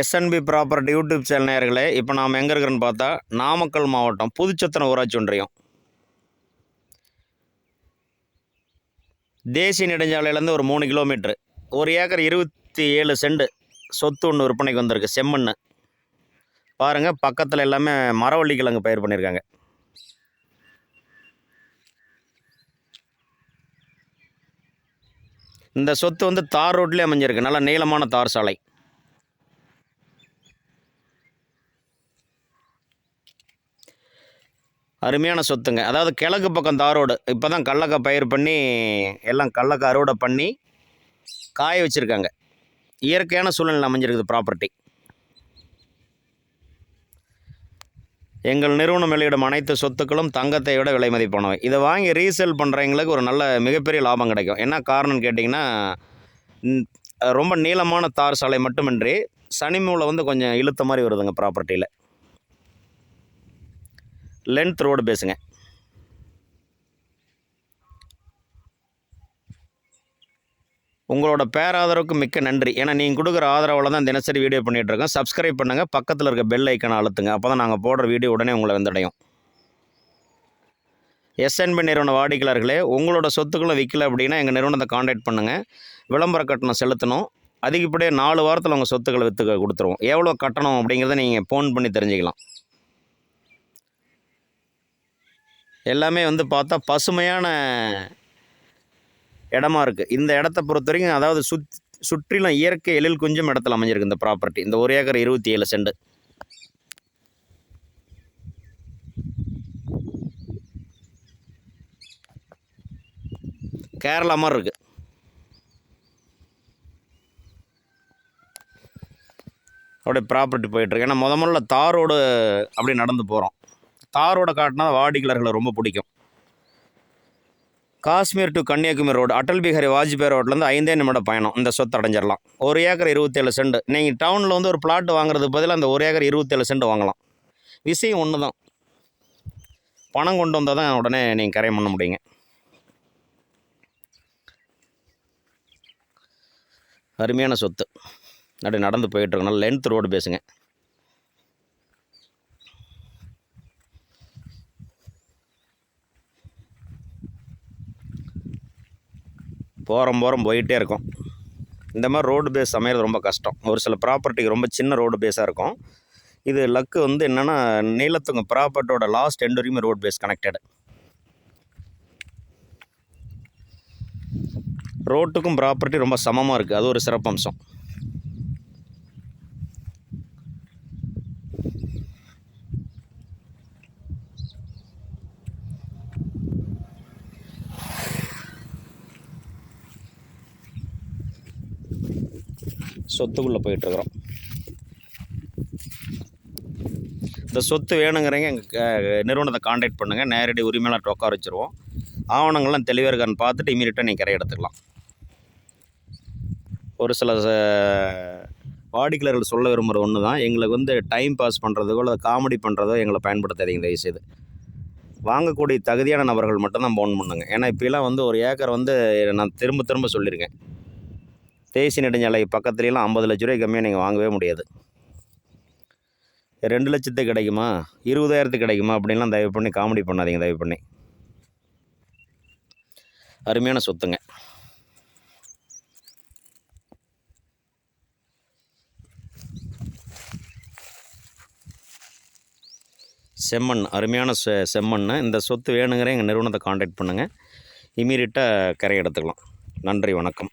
SNP property YouTube channel நேயர்களே இப்போ நாம் எங்கே இருக்கிறோன்னு பார்த்தா நாமக்கல் மாவட்டம் புதுச்சத்திரம் ஊராட்சி ஒன்றியம். தேசிய நெடுஞ்சாலையிலேருந்து ஒரு மூணு கிலோமீட்ரு ஒரு ஏக்கர் இருபத்தி ஏழு செண்டு சொத்து ஒன்று விற்பனைக்கு வந்திருக்கு செம்மண் பாருங்கள் பக்கத்தில் எல்லாமே மரவள்ளி கிழங்கு பயிர் பண்ணியிருக்காங்க. இந்த சொத்து வந்து தார் ரோட்லேயே அமைஞ்சிருக்கு நல்ல நீளமான தார் சாலை. அருமையான சொத்துங்க. அதாவது கிழக்கு பக்கம் தாரோடு. இப்போ தான் கடலக்கா பயிர் பண்ணி எல்லாம் கடலக்கா அறுவடை பண்ணி காய வச்சுருக்காங்க. இயற்கையான சூழ்நிலை அமைஞ்சிருக்குது ப்ராப்பர்ட்டி எங்கள் நிறுவனம் வெளியிடும் அனைத்து சொத்துக்களும் தங்கத்தை விட விலை மதிப்பானவை. இதை வாங்கி ரீசேல் பண்ணுறவங்களுக்கு ஒரு நல்ல மிகப்பெரிய லாபம் கிடைக்கும். என்ன காரணம்னு கேட்டிங்கன்னா ரொம்ப நீளமான தார் சாலை மட்டுமின்றி சனி மூளை வந்து கொஞ்சம் இழுத்த மாதிரி வருதுங்க ப்ராப்பர்ட்டியில் லென்த் ரோடு பேசுங்க உங்களோட பேராதரவுக்கு மிக்க நன்றி. ஏன்னா நீங்கள் கொடுக்குற ஆதரவில் தான் தினசரி வீடியோ பண்ணிகிட்டு இருக்கோம் சப்ஸ்கிரைப் பண்ணுங்கள் பக்கத்தில் இருக்க பெல் ஐக்கனை அழுத்துங்க. அப்போ தான் நாங்கள் போடுற வீடியோ உடனே உங்களை வந்தடையும். எஸ்என்பி நிறுவன வாடிக்கையாளர்களே உங்களோட சொத்துக்களை விற்கல அப்படின்னா எங்கள் நிறுவனத்தை காண்டாக்ட் பண்ணுங்கள் விளம்பர கட்டணம் செலுத்தணும். அதிகப்படியே நாலு வாரத்தில் உங்கள் சொத்துக்களை விற்று கொடுத்துருவோம். எவ்வளோ கட்டணம் அப்படிங்கிறத நீங்கள் ஃபோன் பண்ணி தெரிஞ்சுக்கலாம். எல்லாமே வந்து பார்த்தா பசுமையான இடமா இருக்குது இந்த இடத்த பொறுத்த வரைக்கும் அதாவது சுத் சுற்றிலும் இயற்கை எழில் குஞ்சும் இடத்துல அமைஞ்சிருக்கு இந்த ப்ராப்பர்ட்டி இந்த ஒரு ஏக்கர் இருபத்தி ஏழு செண்டு. கேரளா மாதிரி இருக்குது அப்படியே ப்ராப்பர்ட்டி போயிட்டுருக்கு ஏன்னா முத முதல்ல தாரோடு அப்படி நடந்து போகிறோம் தாரோட காட்டினா வாடிக்கலர்களை ரொம்ப பிடிக்கும். காஷ்மீர் டு கன்னியாகுமரி ரோடு அடல் பிஹாரி வாஜ்பாய் ரோட்லேருந்து ஐந்தே நிமிடம் பயணம். இந்த சொத்து அடைஞ்சிடலாம். ஒரு ஏக்கர் இருபத்தேழு சென்ட் நீங்கள் டவுனில் வந்து ஒரு பிளாட் வாங்குறதுக்கு பதிலாக அந்த ஒரு ஏக்கர் இருபத்தேழு சென்ட் வாங்கலாம். விஷயம் ஒன்று தான் பணம் கொண்டு வந்தால் தான் உடனே நீங்கள் கரையம் பண்ண முடியுங்க. அருமையான சொத்து. அப்படி நடந்து போயிட்டுருக்கனால லென்த் ரோடு பேசுங்க. போகிறோம் போகிறோம் போயிட்டே இருக்கும். இந்த மாதிரி ரோடு பேஸ் அமையிறது ரொம்ப கஷ்டம். ஒரு சில ப்ராப்பர்ட்டிக்கு ரொம்ப சின்ன ரோடு பேஸாக இருக்கும். இது லக்கு வந்து என்னென்னா நீளத்துங்க ப்ராப்பர்ட்டியோட லாஸ்ட் எண்டு வரைக்கும் ரோடு பேஸ் கனெக்டடு ரோட்டுக்கும் ப்ராப்பர்ட்டி ரொம்ப சமமாக இருக்குது அது ஒரு சிறப்பம்சம். சொத்துக்குள்ளே போயிட்டுருக்குறோம். இந்த சொத்து வேணுங்கிறவங்க எங்கள் நிறுவனத்தை காண்டாக்ட் பண்ணுங்கள் நேரடி உரிமையாளர் உட்கார வச்சுருவோம். ஆவணங்கள்லாம் தெளிவாக இருக்கான்னு பார்த்துட்டு இமீடியட்டாக நீங்கள் கரை எடுத்துக்கலாம். ஒரு சில வாடிக்கையாளர்கள் சொல்ல விரும்புகிற ஒன்று தான் எங்களுக்கு வந்து டைம் பாஸ் பண்ணுறதுக்கோ இல்லை காமெடி பண்ணுறதோ எங்களை பயன்படுத்தாதீங்க தயவுசெய்து. வாங்கக்கூடிய தகுதியான நபர்கள் மட்டும்தான் ஃபோன் பண்ணுங்க. ஏன்னா இப்போலாம் வந்து ஒரு ஏக்கர் வந்து நான் திரும்ப திரும்ப சொல்லியிருக்கேன். தேசிய நெடுஞ்சாலை பக்கத்துலலாம் ஐம்பது லட்ச ரூபாய் கம்மியாக நீங்கள் வாங்கவே முடியாது. ரெண்டு லட்சத்துக்கு கிடைக்குமா? இருபதாயிரத்துக்கு கிடைக்குமா? அப்படின்லாம் தயவு பண்ணி காமெடி பண்ணாதீங்க தயவு பண்ணி. அருமையான சொத்துங்க. செம்மண் அருமையான செ செம்மண். இந்த சொத்து வேணுங்கிற எங்கள் நிறுவனத்தை காண்டாக்ட் பண்ணுங்கள் இமீடியட்டாக கரை எடுத்துக்கலாம். நன்றி வணக்கம்.